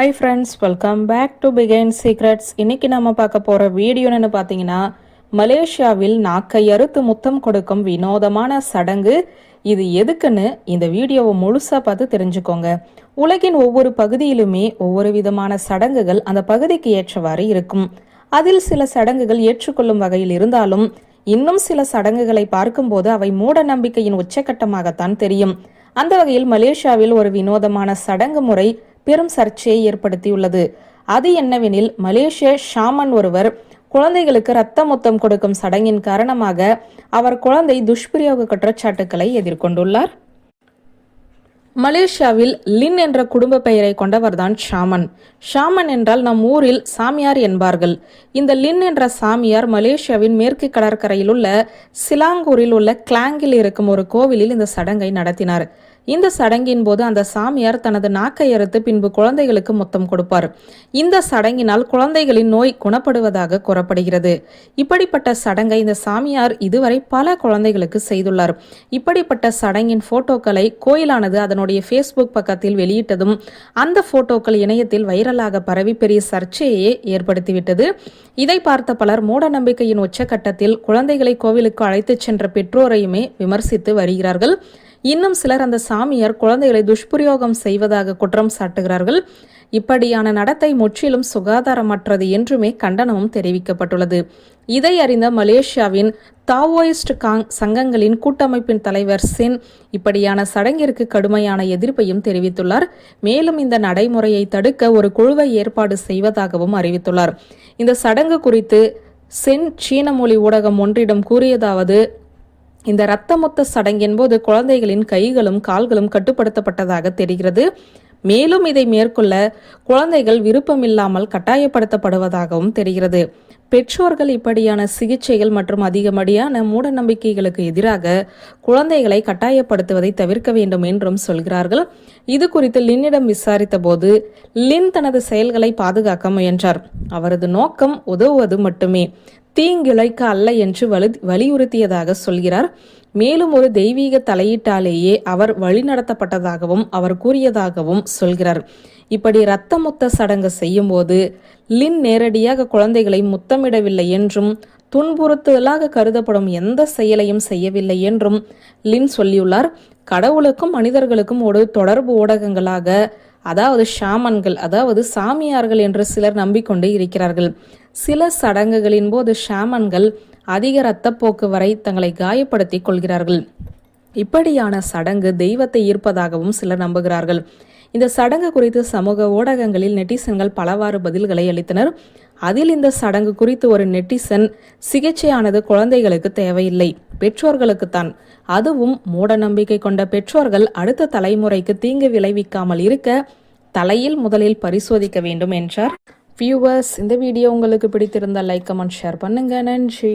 Hi friends welcome back to begin secrets இன்னைக்கு நம்ம பார்க்க போகிற வீடியோன்னு பார்த்தீங்கன்னா மலேசியாவில் நாக்கை அறுத்து முத்தம் கொடுக்கும் வினோதமான சடங்கு. இது எதுக்குன்னு இந்த வீடியோவை முழுசாக பார்த்து தெரிஞ்சுக்கோங்க. உலகின் ஒவ்வொரு பகுதியிலுமே ஒவ்வொரு விதமான சடங்குகள் அந்த பகுதிக்கு ஏற்றவாறு இருக்கும். அதில் சில சடங்குகள் ஏற்றுக்கொள்ளும் வகையில் இருந்தாலும் இன்னும் சில சடங்குகளை பார்க்கும்போது அவை மூட நம்பிக்கையின் உச்சக்கட்டமாகத்தான் தெரியும். அந்த வகையில் மலேசியாவில் ஒரு வினோதமான சடங்கு முறை பெரும் சர்ச்சையை ஏற்படுத்தியுள்ளது. அது என்னவெனில் மலேசிய ஷாமன் ஒருவர் குழந்தைகளுக்கு ரத்த முத்தம் கொடுக்கும் சடங்கின் காரணமாக அவர் குழந்தை துஷ்பிரயோக குற்றச்சாட்டுக்களை எதிர்கொண்டுள்ளார். மலேசியாவில் லின் என்ற குடும்ப பெயரை கொண்டவர்தான் ஷாமன். ஷாமன் என்றால் நம் ஊரில் சாமியார் என்பார்கள். இந்த லின் என்ற சாமியார் மலேசியாவின் மேற்கு கடற்கரையில் உள்ள சிலாங்கூரில் உள்ள கிளாங்கில் இருக்கும் ஒரு கோவிலில் இந்த சடங்கை நடத்தினார். இந்த சடங்கின் போது அந்த சாமியார் தனது நாக்கை அறுத்து பின்பு குழந்தைகளுக்கு முத்தம் கொடுப்பார். இந்த சடங்கினால் குழந்தைகளின் நோய் குணப்படுவதாக கூறப்படுகிறது. இப்படிப்பட்ட சடங்கை இந்த சாமியார் இதுவரை பல குழந்தைகளுக்கு செய்துள்ளார். இப்படிப்பட்ட சடங்கின் போட்டோக்களை கோயிலானது அதனுடைய ஃபேஸ்புக் பக்கத்தில் வெளியிட்டதும் அந்த போட்டோக்கள் இணையத்தில் வைரலாக பரவி பெரிய சர்ச்சையே ஏற்படுத்திவிட்டது. இதை பார்த்த பலர் மூட நம்பிக்கையின் உச்சகட்டத்தில் குழந்தைகளை கோவிலுக்கு அழைத்துச் சென்ற பெற்றோரையுமே விமர்சித்து வருகிறார்கள். இன்னும் சிலர் அந்த சாமியார் குழந்தைகளை துஷ்பிரயோகம் செய்வதாக குற்றம் சாட்டுகிறார்கள். இப்படியான நடத்தை முற்றிலும் சுகாதாரமற்றது என்றுமே கண்டனமும் தெரிவிக்கப்பட்டுள்ளது. இதை அறிந்த மலேசியாவின் தாவோயிஸ்ட் காங் சங்கங்களின் கூட்டமைப்பின் தலைவர் சென் இப்படியான சடங்கிற்கு கடுமையான எதிர்ப்பையும் தெரிவித்துள்ளார். மேலும் இந்த நடைமுறையை தடுக்க ஒரு குழுவை ஏற்பாடு செய்வதாகவும் அறிவித்துள்ளார். இந்த சடங்கு குறித்து சென் சீன மொழி ஊடகம் ஒன்றிடம் கூறியதாவது இந்த இரத்தமொத்த சடங்கின் போது குழந்தைகளின் கைகளும் கால்களும் கட்டுப்படுத்தப்பட்டதாக தெரிகிறது. மேலும் இதை மேற்கொள்ள குழந்தைகள் விருப்பமில்லாமல் கட்டாயப்படுத்தப்படுவதாகவும் தெரிகிறது. பெற்றோர்கள் இப்படியான சிகிச்சைகள் மற்றும் அதிகமடியான மூட நம்பிக்கைகளுக்கு எதிராக குழந்தைகளை கட்டாயப்படுத்துவதை தவிர்க்க வேண்டும் என்றும் சொல்கிறார்கள். இது குறித்து லின்னிடம் விசாரித்த போது லின் தனது செயல்களை பாதுகாக்க முயன்றார். அவரது நோக்கம் உதவுவது மட்டுமே. தீங்கிழைக்க அல்ல என்று வலு வலியுறுத்தியதாக சொல்கிறார். மேலும் ஒரு தெய்வீக தலையீட்டாலேயே அவர் வழிநடத்தப்பட்டதாகவும் அவர் கூறியதாகவும் சொல்கிறார். இப்படி இரத்த முத்த சடங்கு செய்யும் போது லின் நேரடியாக குழந்தைகளை முத்தமிடவில்லை என்றும் துன்புறுத்துதலாக கருதப்படும் எந்த செயலையும் செய்யவில்லை என்றும் லின் சொல்லியுள்ளார். கடவுளுக்கும் மனிதர்களுக்கும் ஒரு தொடர்பு ஊடகங்களாக அதாவது ஷாமன்கள் அதாவது சாமியார்கள் என்று சிலர் நம்பிக்கொண்டு இருக்கிறார்கள். சில சடங்குகளின் போது ஷாமன்கள் அதிக இரத்தப்போக்கு வரை தங்களை காயப்படுத்திக் கொள்கிறார்கள். இப்படியான சடங்கு தெய்வத்தை ஈர்ப்பதாகவும் சிலர் நம்புகிறார்கள். இந்த சடங்கு குறித்து சமூக ஊடகங்களில் நெட்டிசன்கள் பலவாறு பதில்களை அளித்தனர். அதில் இந்த சடங்கு குறித்து ஒரு நெட்டிசன் சிகிச்சையானது குழந்தைகளுக்கு தேவையில்லை. பெற்றோர்களுக்குத்தான். அதுவும் மூட நம்பிக்கை கொண்ட பெற்றோர்கள் அடுத்த தலைமுறைக்கு தீங்கு விளைவிக்காமல் இருக்க தலையில் முதலில் பரிசோதிக்க வேண்டும் என்றார். வியூவர்ஸ் இந்த வீடியோ உங்களுக்கு பிடித்திருந்தால் லைக் கமெண்ட் ஷேர் பண்ணுங்க. நன்றி.